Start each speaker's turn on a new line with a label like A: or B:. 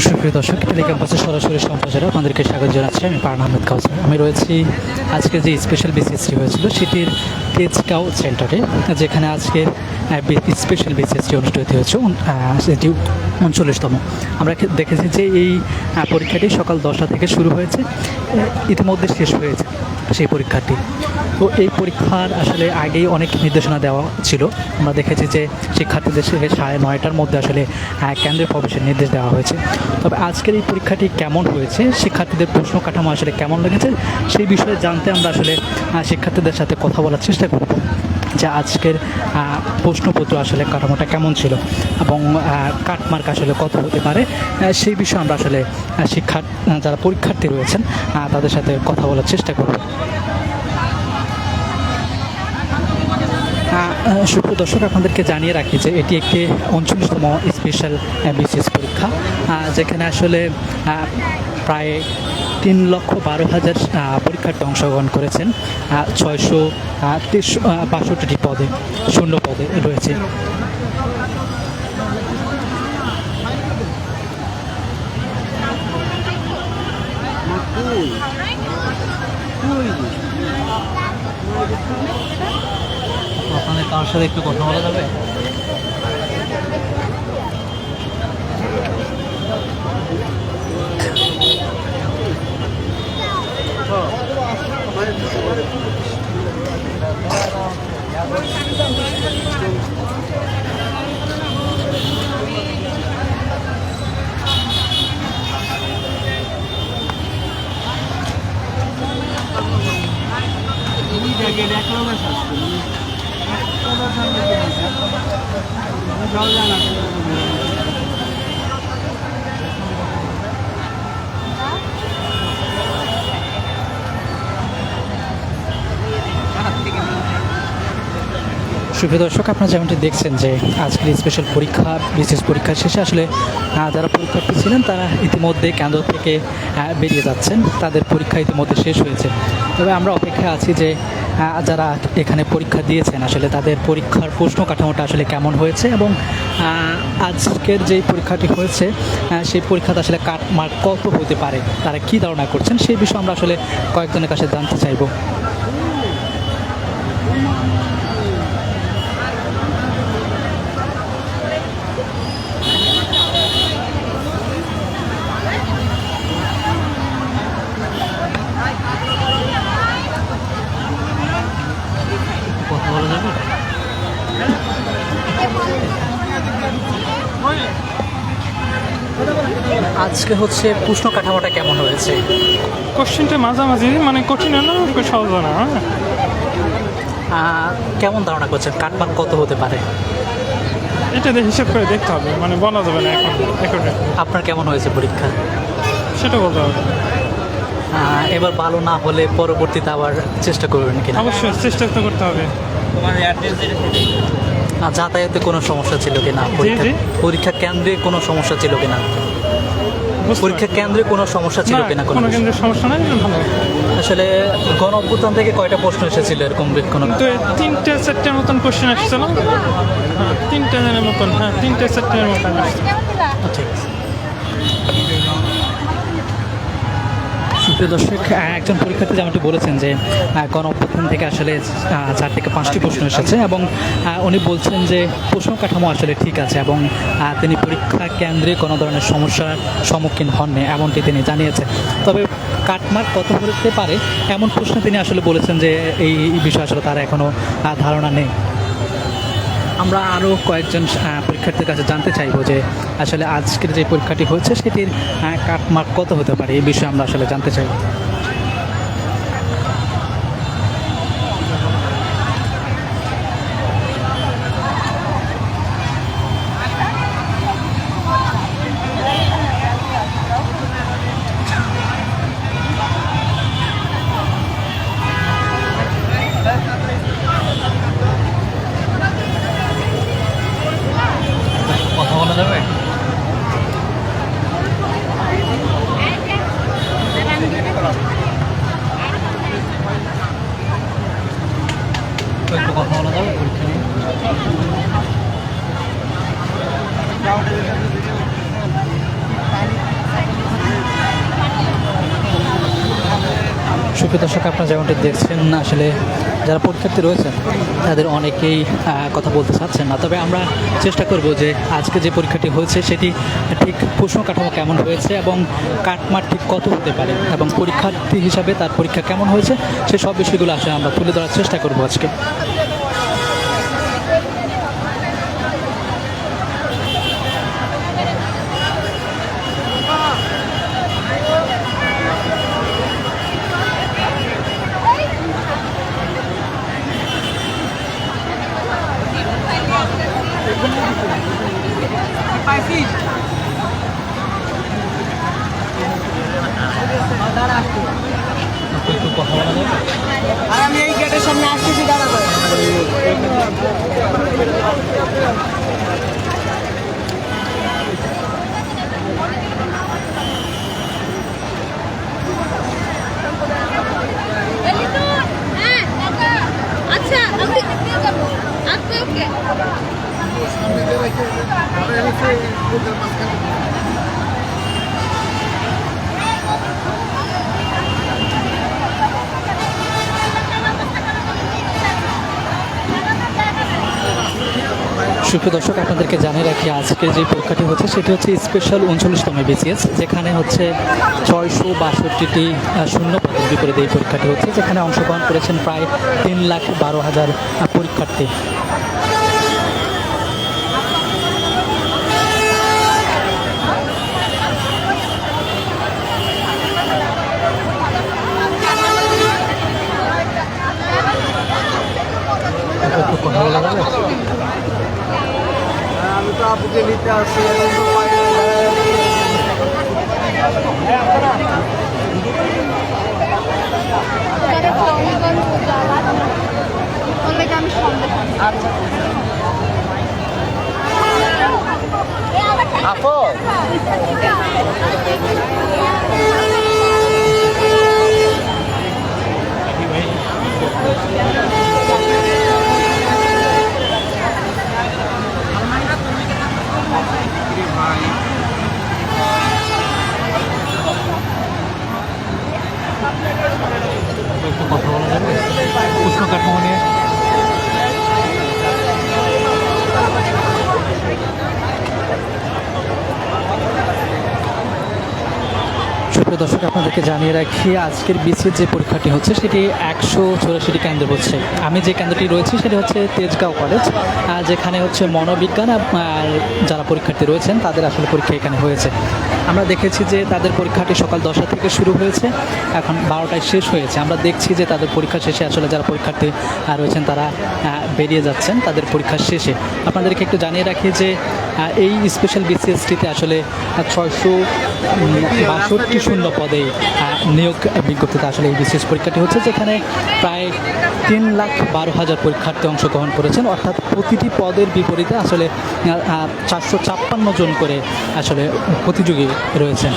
A: সুপ্রিয় দর্শক টেলি ক্যাম্পাসের সরাসরি সম্প্রচারে আপনাদেরকে স্বাগত জানাচ্ছি। আমি পারান আহমেদ কাউসার। আমি রয়েছি আজকে যে স্পেশাল বিসিএসটি হয়েছিল, সেটির তেজগাঁও সেন্টারে যেখানে আজকে স্পেশাল বিসিএসটি অনুষ্ঠিত হয়েছে সেটি উনচল্লিশতম। আমরা দেখেছি যে এই পরীক্ষাটি সকাল দশটা থেকে শুরু হয়েছে ইতিমধ্যে শেষ হয়েছে সেই পরীক্ষাটি। তো এই পরীক্ষার আসলে আগেই অনেক নির্দেশনা দেওয়া ছিল। আমরা দেখেছি যে শিক্ষার্থীদের সাড়ে নয়টার মধ্যে আসলে কেন্দ্রে প্রবেশের নির্দেশ দেওয়া হয়েছে। তবে আজকের এই পরীক্ষাটি কেমন হয়েছে? শিক্ষার্থীদের প্রশ্ন কাঠামো আসলে কেমন লেগেছে? সেই বিষয়ে জানতে আমরা আসলে শিক্ষার্থীদের সাথে কথা বলার চেষ্টা করব। যে আজকের প্রশ্নপত্র আসলে কাঠামোটা কেমন ছিল এবং কাটমার্ক আসলে কত হতে পারে সেই বিষয়ে আমরা আসলে আহ, শিক্ষা যারা পরীক্ষার্থী রয়েছেন তাদের সাথে কথা বলার চেষ্টা করব। সুপ্রিয় দর্শক, আপনাদেরকে জানিয়ে রাখি যে এটি একটি উনচল্লিশতম স্পেশাল বিসিএস পরীক্ষা যেখানে আসলে প্রায় তিন লক্ষ বারো হাজার পরীক্ষার্থী অংশগ্রহণ করেছেন ছয়শো বাষট্টিটি পদে, শূন্য পদে রয়েছে। আপনাদের কারোর সাথে একটু কথা বলা যাবে? সুপ্রিয় দর্শক, আপনারা যেমনটি দেখছেন যে আজকের স্পেশাল পরীক্ষা, বিশেষ পরীক্ষা শেষে আসলে যারা পরীক্ষার্থী ছিলেন, তারা ইতিমধ্যে কেন্দ্র থেকে বেরিয়ে যাচ্ছেন। তাদের পরীক্ষা ইতিমধ্যে শেষ হয়েছে। তবে আমরা অপেক্ষায় আছি যে যারা এখানে পরীক্ষা দিয়েছেন আসলে তাদের পরীক্ষার প্রশ্ন কাঠামোটা আসলে কেমন হয়েছে এবং আজকের যেই পরীক্ষাটি হয়েছে আহ, সেই পরীক্ষাতে আসলে কাট মার্ক কত হতে পারে তারা কি ধারণা করছেন সেই বিষয়ে আমরা আসলে কয়েকজনের কাছে জানতে চাইব কথা বলা যাবে আজকে হচ্ছে প্রশ্ন কাঠামোটা কেমন হয়েছে?
B: কোশ্চেনটা মাঝামাঝি মানে কঠিন না সহজ না হ্যাঁ?
A: কেমন ধারণা করছেন? কাটমার্ক কত হতে পারে?
B: এটা হিসেব করে দেখতে হবে মানে বলা যাবে না এখন এখন
A: আপনার কেমন হয়েছে পরীক্ষা?
B: সেটা বলতে হবে।
A: এবার ভালো না হলে পরবর্তীতে আবার চেষ্টা করবেন কিনা?
B: অবশ্যই চেষ্টা তো করতে হবে।
A: যাতায়াতে কোনো সমস্যা ছিল কিনা? পরীক্ষা কেন্দ্রে কোনো সমস্যা ছিল কিনা? পরীক্ষা কেন্দ্রে কোনো সমস্যা ছিল কিনা কোনো
B: কোনো কেন্দ্রের সমস্যা নাই ভালো।
A: আসলে গণ অভ্যুত্থান থেকে কয়টা প্রশ্ন এসেছিল এরকম কোনো?
B: তো তিনটে চারটের মতন কোশ্চেন আসছিল। হ্যাঁ তিনটে মতন হ্যাঁ তিনটে চারটের মতন আসছে
A: ঠিক আছে। সুপ্রিয় দর্শক একজন পরীক্ষার্থী যেমনটি বলেছেন যে আহ, গণ অভ্যুত্থান থেকে আসলে চার থেকে পাঁচটি প্রশ্ন এসেছে এবং উনি বলছেন যে প্রশ্ন কাঠামো আসলে ঠিক আছে এবং তিনি পরীক্ষা কেন্দ্রে কোনো ধরনের সমস্যার সম্মুখীন হননি এমনটি তিনি জানিয়েছেন। তবে কাটমার্ক কত হতে পারে? এমন প্রশ্ন তিনি আসলে বলেছেন যে এই বিষয়ে আসলে তার এখনও ধারণা নেই। আমরা আরও কয়েকজন পরীক্ষার্থীর কাছে জানতে চাইব যে আসলে আজকের যে পরীক্ষাটি হয়েছে, সেটির কাটমার্ক কত হতে পারে? এই বিষয়ে আমরা আসলে জানতে চাইব কথা বলা যাবে
C: Gracias.
A: সুপ্রিয় দর্শক, আপনারা যেমনটি দেখছেন, আসলে যারা পরীক্ষার্থী রয়েছেন, তাদের অনেকেই কথা বলতে চাচ্ছেন না। তবে আমরা চেষ্টা করব যে আজকে যে পরীক্ষাটি হয়েছে, সেটি ঠিক প্রশ্ন কাঠামো কেমন হয়েছে এবং কাটমার ঠিক কত হতে পারে এবং পরীক্ষার্থী হিসাবে তার পরীক্ষা কেমন হয়েছে, সে সব বিষয়গুলো আসলে আমরা তুলে ধরার চেষ্টা করব আজকে
C: আর আমি এই গেটের সামনে আসতেছি দাঁড়াবো
D: হ্যাঁ আচ্ছা আমি দিয়ে যাব আচ্ছা ওকে
A: সুপ্রিয় দর্শক, আপনাদেরকে জানিয়ে রাখি, আজকে যে পরীক্ষাটি হচ্ছে, সেটি হচ্ছে স্পেশাল উনচল্লিশতম বিসিএস যেখানে হচ্ছে ছয়শো বাষট্টিটি শূন্য পদের বিপরীতে এই পরীক্ষাটি হচ্ছে, যেখানে অংশগ্রহণ করেছেন প্রায় তিন লাখ বারো হাজার পরীক্ষার্থী একটু কথা বলা যাবে?
C: আমি তো আপুকে নিতে আসছি এখন তো পাই না।
D: অনেক আমি সন্দেহ
C: আপু
A: একটু কথা বলা যাবে প্রশ্ন কাঠামো নিয়ে সুপ্রিয় দর্শক আপনাদেরকে জানিয়ে রাখি, আজকের বিসিএস যে পরীক্ষাটি হচ্ছে, সেটি একশো চৌরাশিটি কেন্দ্র হচ্ছে আমি যে কেন্দ্রটি রয়েছি, সেটি হচ্ছে তেজগাঁও কলেজ যেখানে হচ্ছে মনোবিজ্ঞান আর যারা পরীক্ষার্থী রয়েছেন, তাদের আসলে পরীক্ষা এখানে হয়েছে। আমরা দেখেছি যে তাদের পরীক্ষাটি সকাল দশটা থেকে শুরু হয়েছে, এখন বারোটায় শেষ হয়েছে। আমরা দেখছি যে তাদের পরীক্ষা শেষে আসলে যারা পরীক্ষার্থী রয়েছেন, তারা বেরিয়ে যাচ্ছেন তাদের পরীক্ষা শেষে। আপনাদেরকে একটু জানিয়ে রাখি যে এই স্পেশাল বিসিএসটিতে আসলে ছয়শো বাষট্টি শূন্য পদে নিয়োগ বিজ্ঞপ্তিতে আসলে এই বিশেষ পরীক্ষাটি হচ্ছে, যেখানে প্রায় তিন লাখ বারো হাজার পরীক্ষার্থী অংশগ্রহণ করেছেন। অর্থাৎ প্রতিটি পদের বিপরীতে আসলে চারশো ছাপ্পান্ন জন করে আসলে প্রতিযোগী রয়েছেন।